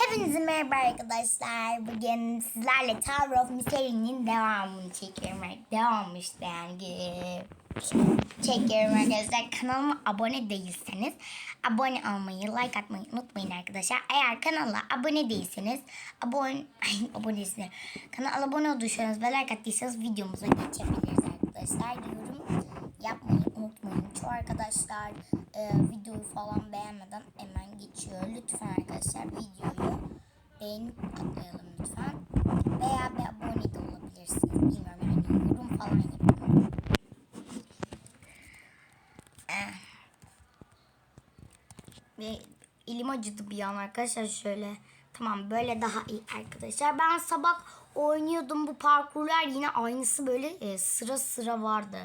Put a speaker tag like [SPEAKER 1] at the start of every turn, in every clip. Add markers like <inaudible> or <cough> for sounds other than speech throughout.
[SPEAKER 1] Hepinize merhaba arkadaşlar. Bugün sizlerle Tower of Mystery'nin devamını çekiyorum. Devamı işte yani. Çekiyorum arkadaşlar. Kanalıma abone değilseniz abone olmayı, like atmayı unutmayın arkadaşlar. Eğer kanala abone değilseniz abone <laughs> ay, abone değilseniz kanala abone olduysanız ve like attıysanız videomuza geçebiliriz arkadaşlar. Yorum yapmayı unutmayın. Çoğu arkadaşlar e, videoyu falan beğenmeden hemen geçiyor. Lütfen arkadaşlar videoyu beğenip atlayalım lütfen. Veya bir abone de olabilirsiniz. Bilmiyorum yani yorum falan yapın. Eh. Ve elim acıdı bir an arkadaşlar şöyle. Tamam böyle daha iyi arkadaşlar. Ben sabah oynuyordum bu parkurlar yine aynısı böyle e, sıra sıra vardı.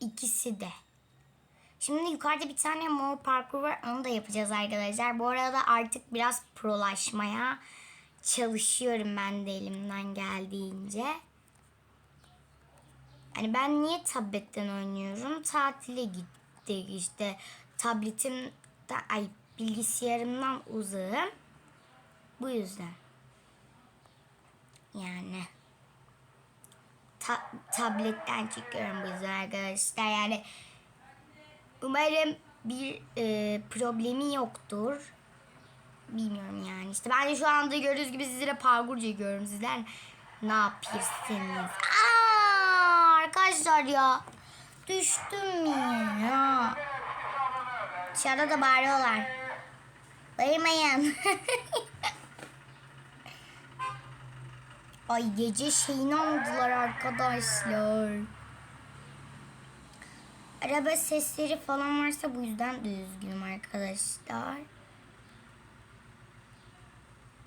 [SPEAKER 1] İkisi de. Şimdi yukarıda bir tane mor parkur var. Onu da yapacağız arkadaşlar. Bu arada artık biraz prolaşmaya çalışıyorum ben de elimden geldiğince. Hani ben niye tabletten oynuyorum? Tatile gittik işte. Tabletim de, ay bilgisayarımdan uzağım. Bu yüzden. Yani ta- tabletten çekiyorum bu yüzden arkadaşlar. Yani umarım bir e, problemi yoktur. Bilmiyorum yani. İşte ben de şu anda gördüğünüz gibi sizlere parkur çekiyorum. Sizler ne yapıyorsunuz? Aa, arkadaşlar ya. Düştüm ya. Dışarıda da bağırıyorlar. Bağırmayın. <laughs> Ay gece şeyini aldılar arkadaşlar. Araba sesleri falan varsa bu yüzden de üzgünüm arkadaşlar.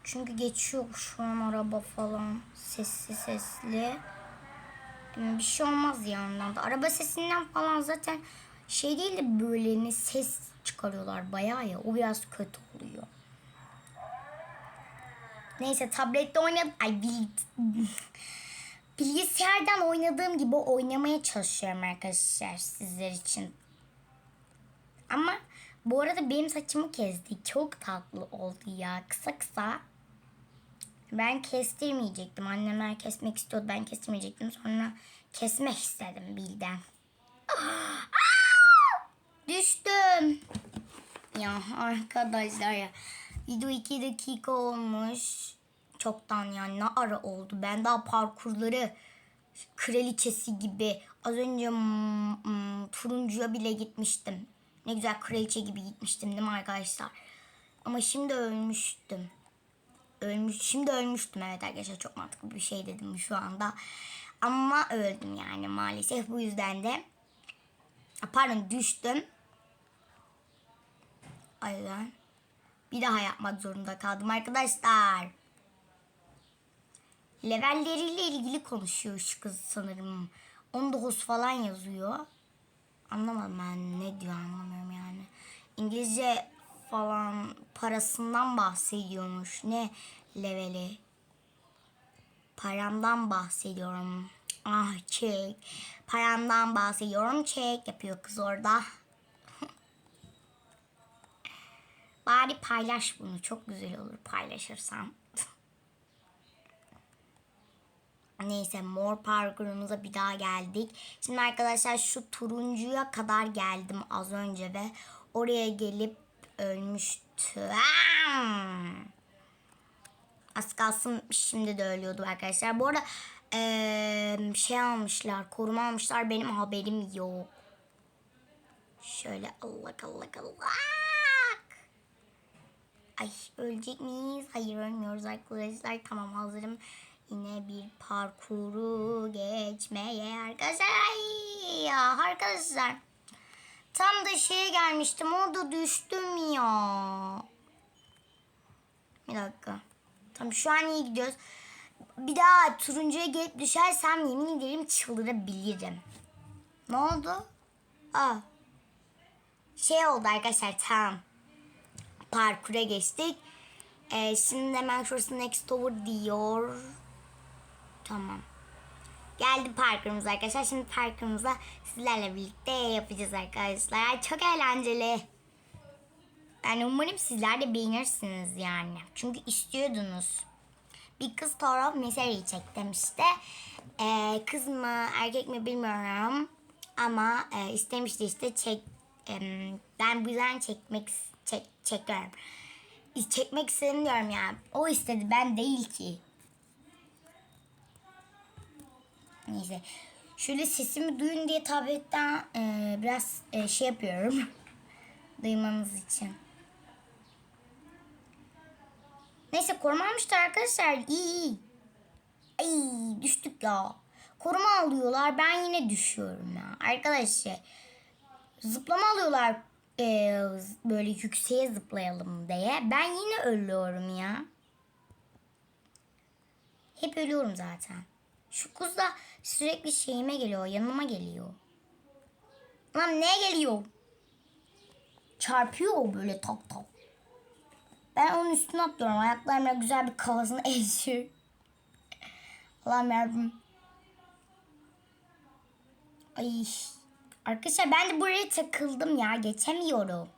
[SPEAKER 1] Çünkü geçiyor şu an araba falan sesli sesli. Bir şey olmaz ya ondan da. Araba sesinden falan zaten şey değil de böyle ne ses çıkarıyorlar bayağı ya. O biraz kötü oluyor. Neyse tablette oynadım. Ay bil... bilgisayardan oynadığım gibi oynamaya çalışıyorum arkadaşlar sizler için. Ama bu arada benim saçımı kestik. Çok tatlı oldu ya. Kısa kısa. Ben kestirmeyecektim. Annemler kesmek istiyordu. Ben kestirmeyecektim. Sonra kesmek istedim bilden. <gasps> Düştüm. Ya arkadaşlar ya. Video 2 dakika olmuş. Çoktan yani ne ara oldu. Ben daha parkurları kraliçesi gibi az önce mm, mm, turuncuya bile gitmiştim. Ne güzel kraliçe gibi gitmiştim değil mi arkadaşlar? Ama şimdi ölmüştüm. Ölmüş, şimdi ölmüştüm evet arkadaşlar çok mantıklı bir şey dedim şu anda. Ama öldüm yani maalesef bu yüzden de pardon düştüm. Yüzden bir daha yapmak zorunda kaldım arkadaşlar. Levelleriyle ilgili konuşuyor şu kız sanırım. 19 falan yazıyor. Anlamadım ben ne diyor anlamıyorum yani. İngilizce falan parasından bahsediyormuş. Ne leveli? Paramdan bahsediyorum. Ah çek. Paramdan bahsediyorum. Çek yapıyor kız orada. Bari paylaş bunu. Çok güzel olur paylaşırsan. <laughs> Neyse mor parkurumuza bir daha geldik. Şimdi arkadaşlar şu turuncuya kadar geldim az önce ve oraya gelip ölmüştüm. Az kalsın şimdi de ölüyordu arkadaşlar. Bu arada ee, şey almışlar, koruma almışlar. Benim haberim yok. Şöyle Allah Allah Allah. Ay ölecek miyiz? Hayır ölmüyoruz arkadaşlar. Tamam hazırım. Yine bir parkuru geçmeye arkadaşlar. Ay ya arkadaşlar. Tam da şeye gelmiştim. Orada düştüm ya. Bir dakika. Tamam şu an iyi gidiyoruz. Bir daha turuncuya gelip düşersem yemin ederim çıldırabilirim. Ne oldu? Aa. Şey oldu arkadaşlar tamam parkura geçtik. Ee, şimdi hemen şurası next tower diyor. Tamam. Geldi parkurumuz arkadaşlar. Şimdi parkurumuza sizlerle birlikte yapacağız arkadaşlar. Çok eğlenceli. Yani umarım sizler de beğenirsiniz yani. Çünkü istiyordunuz. Bir kız Toro meseleyi çektim işte. Ee, kız mı erkek mi bilmiyorum. Ama e, istemişti işte çek. em, ben bu yüzden çekmek çek, çekiyorum. Çekmek istedim diyorum yani. O istedi ben değil ki. Neyse. Şöyle sesimi duyun diye tabletten e, biraz e, şey yapıyorum. <laughs> Duymanız için. Neyse koruma almışlar arkadaşlar. İyi iyi. Ay düştük ya. Koruma alıyorlar. Ben yine düşüyorum ya. Arkadaşlar zıplama alıyorlar. E, böyle yükseğe zıplayalım diye. Ben yine ölüyorum ya. Hep ölüyorum zaten. Şu kız da sürekli şeyime geliyor. Yanıma geliyor. Lan ne geliyor? Çarpıyor o böyle tak tak. Ben onun üstüne atlıyorum. Ayaklarımla güzel bir kafasını <laughs> eziyor. Allah'ım yarabbim. Ay. Arkadaşlar ben de buraya takıldım ya. Geçemiyorum.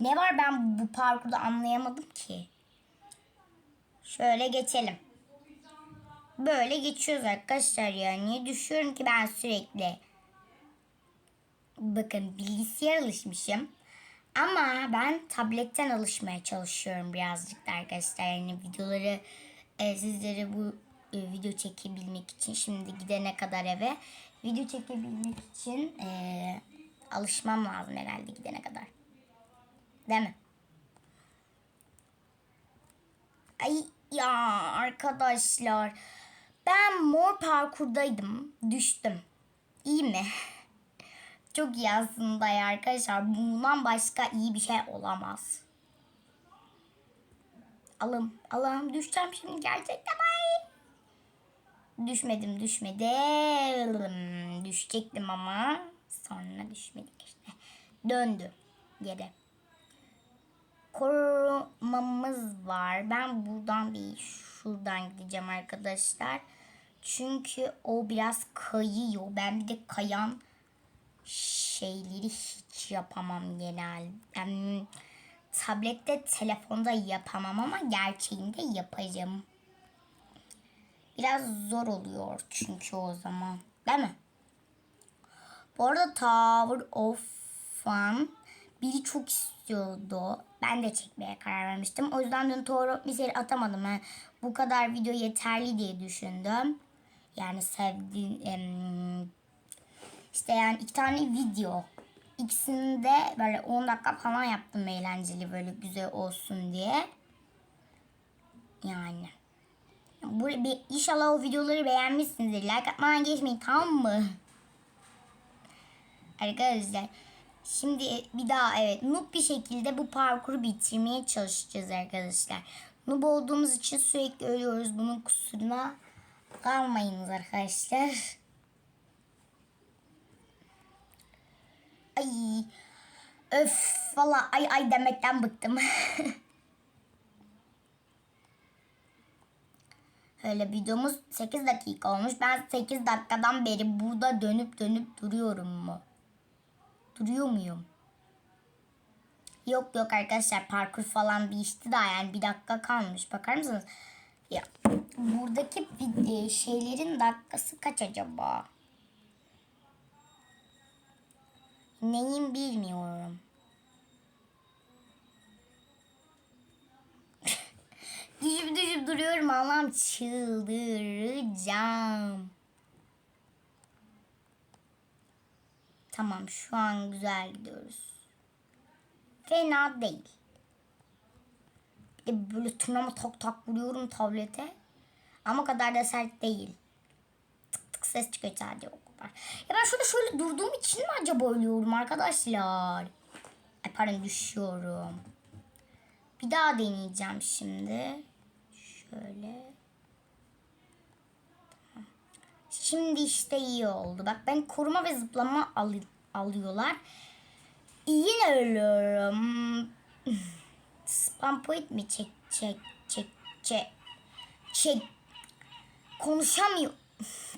[SPEAKER 1] Ne var ben bu parkurda anlayamadım ki. Şöyle geçelim. Böyle geçiyoruz arkadaşlar ya. Niye düşüyorum ki ben sürekli? Bakın bilgisayar alışmışım. Ama ben tabletten alışmaya çalışıyorum birazcık da arkadaşlar. Yani videoları e, sizlere bu e, video çekebilmek için şimdi gidene kadar eve video çekebilmek için e, alışmam lazım herhalde gidene kadar. Değil mi? Ay ya arkadaşlar ben mor parkurdaydım düştüm. İyi mi? <laughs> Çok iyi aslında ya arkadaşlar. Bundan başka iyi bir şey olamaz. Alım, Allah'ım düşeceğim şimdi gerçekten. Düşmedim, düşmedim. Düşecektim ama sonra düşmedik işte. Döndü yere. Korumamız var. Ben buradan değil, şuradan gideceğim arkadaşlar. Çünkü o biraz kayıyor. Ben bir de kayan şeyleri hiç yapamam genel. Ben tablette, telefonda yapamam ama gerçeğinde yapacağım. Biraz zor oluyor çünkü o zaman. Değil mi? Bu arada Tower of Fun biri çok istiyordu. Ben de çekmeye karar vermiştim. O yüzden dün Tower of Misery atamadım. Yani bu kadar video yeterli diye düşündüm. Yani sevdiğim işte yani iki tane video. İkisini de böyle 10 dakika falan yaptım eğlenceli böyle güzel olsun diye. Yani. Bu, bir, inşallah o videoları beğenmişsinizdir. Like atmadan geçmeyin tamam mı? Arkadaşlar. Şimdi bir daha evet noob bir şekilde bu parkuru bitirmeye çalışacağız arkadaşlar. Noob olduğumuz için sürekli ölüyoruz. Bunun kusuruna kalmayınız arkadaşlar. Ay. Öf valla ay ay demekten bıktım. <laughs> Öyle videomuz 8 dakika olmuş. Ben 8 dakikadan beri burada dönüp dönüp duruyorum mu? Duruyor muyum? Yok yok arkadaşlar parkur falan değişti daha yani bir dakika kalmış. Bakar mısınız? Ya buradaki video şeylerin dakikası kaç acaba? Neyim bilmiyorum. Düşüp düşüp duruyorum Allah'ım çıldıracağım. Tamam şu an güzel gidiyoruz. Fena değil. Bir böyle tırnağıma tak tak vuruyorum tablete. Ama kadar da sert değil. Tık tık ses çıkıyor sadece o kadar. Ya ben şöyle şöyle durduğum için mi acaba ölüyorum arkadaşlar? Ay pardon düşüyorum. Bir daha deneyeceğim şimdi. Şöyle. Şimdi işte iyi oldu. Bak ben koruma ve zıplama al alıyorlar. Yine ölüyorum. Spam point mi çek çek çek çek çek konuşamıyor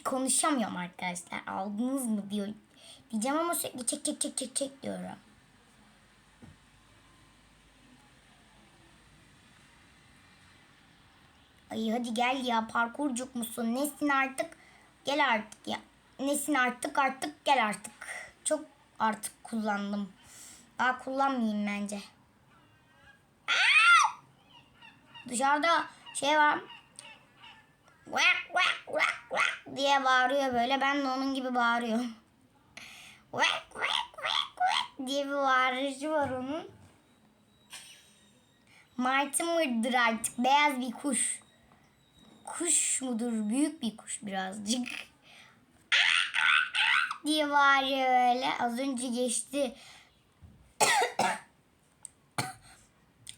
[SPEAKER 1] konuşamıyorum arkadaşlar aldınız mı diyor diyeceğim ama sürekli çek çek çek çek çek diyorum. Ay hadi gel ya parkurcuk musun? Nesin artık? Gel artık ya. Nesin artık artık gel artık. Çok artık kullandım. Daha kullanmayayım bence. Dışarıda şey var. Vak vak vak vak diye bağırıyor böyle. Ben de onun gibi bağırıyorum. <laughs> Vak vak vak vak diye bir bağırışı var onun. Martı mıdır artık? Beyaz bir kuş. Kuş mudur? Büyük bir kuş birazcık. <laughs> diye bağırıyor öyle. Az önce geçti. <coughs>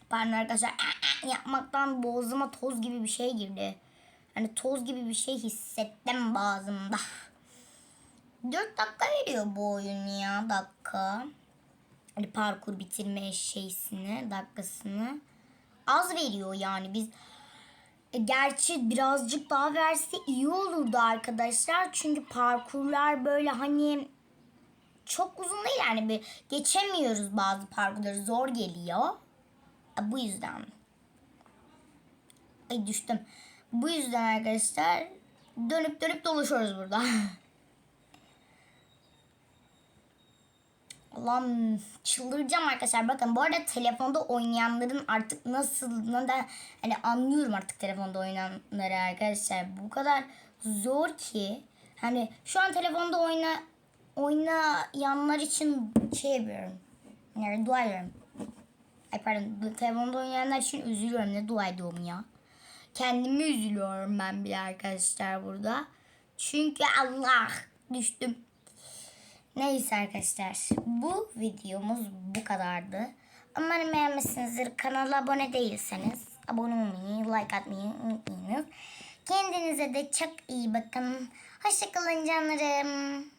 [SPEAKER 1] Pardon arkadaşlar. <coughs> Yapmaktan boğazıma toz gibi bir şey girdi. Hani toz gibi bir şey hissettim boğazımda. 4 dakika veriyor bu oyun ya dakika. Hani parkur bitirme şeysini, dakikasını. Az veriyor yani biz. E, Gerçi birazcık daha verse iyi olurdu arkadaşlar. Çünkü parkurlar böyle hani çok uzun değil yani bir geçemiyoruz bazı parkurları zor geliyor. E, Bu yüzden. Ay düştüm. Bu yüzden arkadaşlar dönüp dönüp dolaşıyoruz burada. <laughs> Allah'ım çıldıracağım arkadaşlar. Bakın bu arada telefonda oynayanların artık nasıl da hani anlıyorum artık telefonda oynayanları arkadaşlar. Bu kadar zor ki hani şu an telefonda oyna oynayanlar için şey yapıyorum. Yani dua ediyorum. Ay pardon telefonda oynayanlar için üzülüyorum. Ne dua ediyorum ya. Kendimi üzülüyorum ben bile arkadaşlar burada. Çünkü Allah düştüm. Neyse arkadaşlar bu videomuz bu kadardı. Umarım beğenmişsinizdir. Kanala abone değilseniz abone olmayı, like atmayı unutmayınız. Kendinize de çok iyi bakın. Hoşçakalın canlarım.